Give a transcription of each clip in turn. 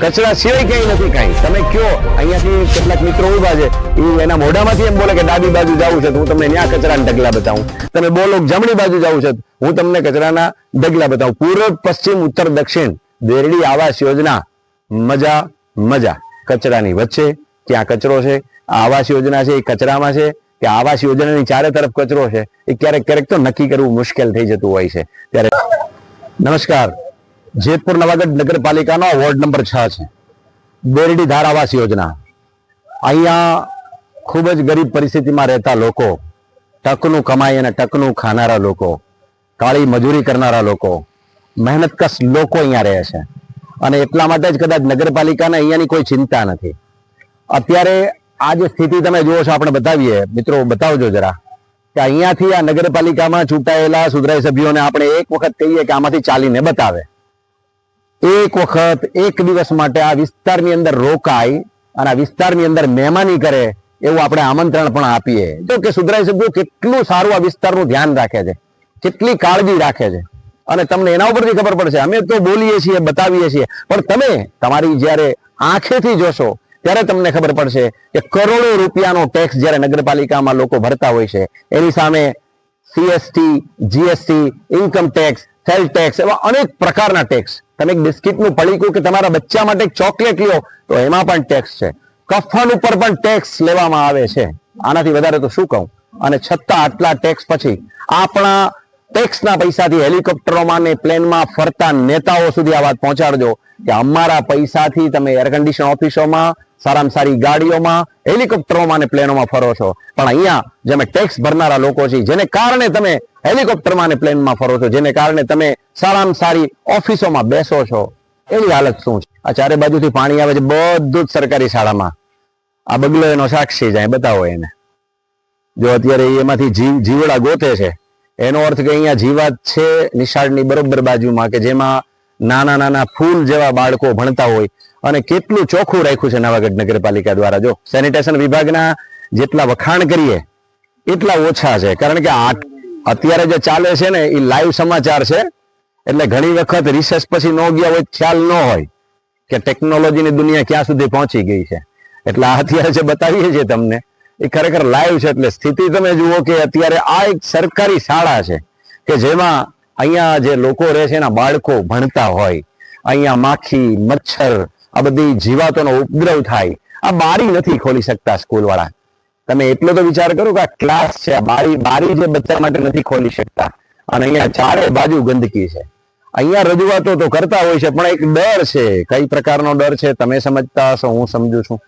કચરા સિવાય ક્યાંય નથી કાંઈ તમે કયો? અહીંયાથી કેટલાક મિત્રો ઊભા છે. એ એના મોઢામાંથી એમ બોલે કે ડાબી બાજુ જવું છે તો હું તમને ન્યા કચરાના ઢગલા બતાવું. તમે બોલો જમણી બાજુ જવું છે હું તમને કચરાના ઢગલા બતાવું. પૂર્વ, પશ્ચિમ, ઉત્તર, દક્ષિણ બેરડી આવાસ યોજના. મજા મજા. કચરાની વચ્ચે ક્યાં કચરો છે? આવાસ યોજના છે, એ કચરામાં છે કે આવાસ યોજનાની ચારે તરફ કચરો છે? એ ક્યારેક ક્યારેક તો નક્કી કરવું મુશ્કેલ થઈ જતું હોય છે. ત્યારે નમસ્કાર. જેતપુર નવાગઢ નગરપાલિકાનો વોર્ડ નંબર છ છે. બેરડી ધારાવાસ યોજના. અહીંયા ખૂબ જ ગરીબ પરિસ્થિતિમાં રહેતા લોકો, ટકનું કમાઈ અને ટકનું ખાનારા લોકો, કાળી મજૂરી કરનારા લોકો, મહેનતકશ લોકો અહીંયા રહે છે. અને એટલા માટે જ કદાચ નગરપાલિકાને અહીંયાની કોઈ ચિંતા નથી. અત્યારે આ જે સ્થિતિ તમે જુઓ છો, આપણે બતાવીએ. મિત્રો, બતાવજો જરા કે અહીંયાથી આ નગરપાલિકામાં ચૂંટાયેલા સુધરાઈ સભ્યોને આપણે એક વખત કહીએ કે આમાંથી ચાલીને બતાવે. એક વખત, એક દિવસ માટે આ વિસ્તારની અંદર રોકાય અને આ વિસ્તારની અંદર મહેમાની કરે એવું આપણે આમંત્રણ પણ આપીએ. જો કે સુધરાઈ સભ્યો કેટલું સારું આ વિસ્તારનું ધ્યાન રાખે છે. કેટલી કાળજી રાખે છે. અને તમને એના ઉપરથી ખબર પડશે. અમે તો બોલીએ છીએ, બતાવીએ છીએ. પણ તમે તમારી જ્યારે આંખેથી જોશો, ત્યારે તમને ખબર પડશે કે કરોડો રૂપિયાનો ટેક્સ જ્યારે નગરપાલિકામાં લોકો ભરતા હોય છે, એની સામે CST GST income tax sale tax એવા અનેક પ્રકારના ટેક્સ તમે એક બિસ્કિટનું પડીકું કે તમારા બચ્ચા માટે ચોકલેટ લ્યો, તો એમાં પણ ટેક્સ છે. કફન ઉપર પણ ટેક્સ લેવામાં આવે છે. આનાથી વધારે તો શું કહું? અને છતાં આટલા ટેક્સ પછી આપણા ટેક્સના પૈસાથી હેલિકોપ્ટરોમાં ને પ્લેનમાં ફરતા નેતાઓ સુધી આ વાત પહોંચાડજો કે અમારા પૈસાથી તમે એર કન્ડિશન ઓફિસોમાં સારામાં સારી ગાડીઓમાં, હેલિકોપ્ટરોમાં ને પ્લેનોમાં ફરો છો. પણ અહીંયા જેમે ટેક્સ ભરનારા લોકો છે જેને કારણે તમે હેલિકોપ્ટરમાં ને પ્લેનમાં ફરો છો, જેને કારણે તમે સારામાં સારી ઓફિસોમાં બેસો છો, એની હાલત શું છે? આ ચારે બાજુથી પાણી આવે છે બધું જ સરકારી શાળામાં. આ બગલો એનો સાક્ષી જાય બતાવો એને. જો અત્યારે એમાંથી જીવ જીવડા ગોતે છે એનો અર્થ કે અહીંયા જીવાત છે, નિશાળની બરોબર બાજુમાં કે જેમાં નાના નાના ફૂલ જેવા બાળકો ભણતા હોય. અને કેટલું ચોખ્ખું રાખ્યું છે નવાગઢ નગરપાલિકા દ્વારા. જો સેનિટેશન વિભાગના જેટલા વખાણ કરીએ, એટલા ઓછા છે. કારણ કે આ અત્યારે જે ચાલે છે ને એ લાઈવ સમાચાર છે. એટલે ઘણી વખત રિસર્ચ પછી ન ગયા હોય, ખ્યાલ ન હોય કે ટેકનોલોજીની દુનિયા ક્યાં સુધી પહોંચી ગઈ છે. એટલે આ અત્યારે જે બતાવીએ છીએ તમને એ ખરેખર લાઈવ છે એટલે સ્થિતિ તમે જુઓ કે અત્યારે આ એક સરકારી શાળા છે કે જેમાં અહીંયા જે લોકો રહે છે એના બાળકો ભણતા હોય, અહીંયા માખી, મચ્છર, આ બધી જીવાતોનો ઉપદ્રવ થાય, આ બારી નથી ખોલી શકતા સ્કૂલવાળા. તમે એટલો તો વિચાર કરો કે આ ક્લાસ છે બારી બારી જે બચ્ચા માટે નથી ખોલી શકતા. અને અહીંયા ચારે બાજુ ગંદકી છે. અહીંયા રજૂઆતો તો કરતા હોય છે, પણ એક ડર છે, કઈ પ્રકારનો ડર છે, તમે સમજતા હશો, હું સમજુ છું.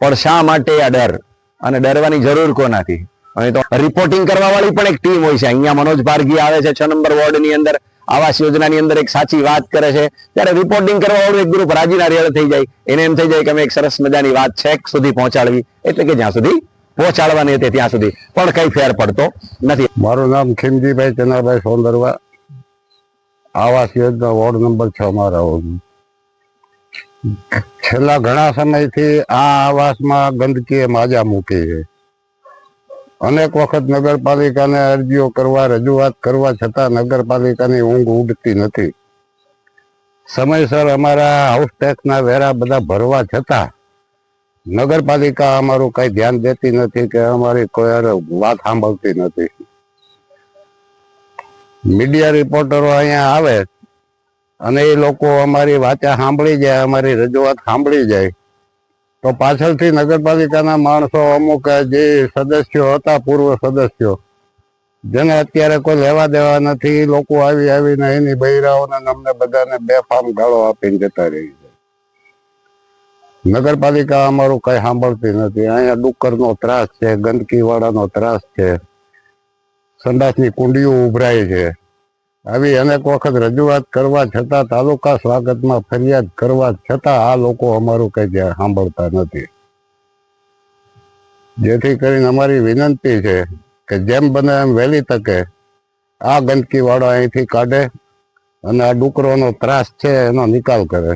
પણ શા માટે આ ડર? અને ડરવાની જરૂર કોનાથી? અહીં તો રિપોર્ટિંગ કરવા વાળી પણ એક ટીમ હોય છે. અહીંયા મનોજ ભારગી આવે છે, છ નંબર વોર્ડની અંદર. આવાસ યોજનાની અંદર એક સાચી વાત કરે છે. ત્યારે રિપોર્ટિંગ કરવા વાળું એક ગ્રુપ રાજીના રેડ થઈ જાય. એને એમ થઈ જાય કે અમે એક સરસ મજાની વાત છેક સુધી પહોંચાડવી. એટલે કે જ્યાં સુધી પહોંચાડવાની હતી, ત્યાં સુધી. પણ કઈ ફેર પડતો નથી. મારું નામ ખીમજીભાઈ ચનાભાઈ સોંદરવા. આવાસ યોજના વોર્ડ નંબર છ માં રહું છું. છેલ્લા ઘણા સમયથી આ આવાસમાં ગંદકીએ માજા મૂકી છે. અનેક વખત નગરપાલિકાને અરજીઓ કરવા, રજૂઆત કરવા છતાં નગરપાલિકાની ઊંઘ ઉડતી નથી. સમયસર અમારા હાઉસ ટેક્સના વેરા બધા ભરવા છતાં નગરપાલિકા અમારું કઈ ધ્યાન દેતી નથી કે અમારી કોઈ વાત સાંભળતી નથી. મીડિયા રિપોર્ટરો અહીંયા આવે અને એ લોકો અમારી વાચા સાંભળી જાય, અમારી રજૂઆત સાંભળી જાય. તો પાછળથી નગરપાલિકાના માણસો અમુક જે સદસ્યો હતા, પૂર્વ સદસ્યો, જેને અત્યારે કોઈ લેવા દેવા નથી લોકો આવી આવીને એની બૈરાઓને અમને બધાને બે બેફામ ગાળો આપીને જતા રહી છે. નગરપાલિકા અમારું કઈ સાંભળતી નથી. અહીંયા ડુક્કરનો ત્રાસ છે ગંદકી વાળાનો ત્રાસ છે. સંડાસની કુંડીઓ ઉભરાય છે. આવી અનેક વખત રજૂઆત કરવા છતાં તાલુકા સ્વાગતમાં ફરિયાદ કરવા છતાં આ લોકો અમારું કઈ સાંભળતા નથી. જેથી કરીને અમારી વિનંતી છે કે જેમ બને એમ વહેલી તકે આ ગંદકી વાળો અહીંથી કાઢે અને આ ડુકરોનો ત્રાસ છે એનો નિકાલ કરે.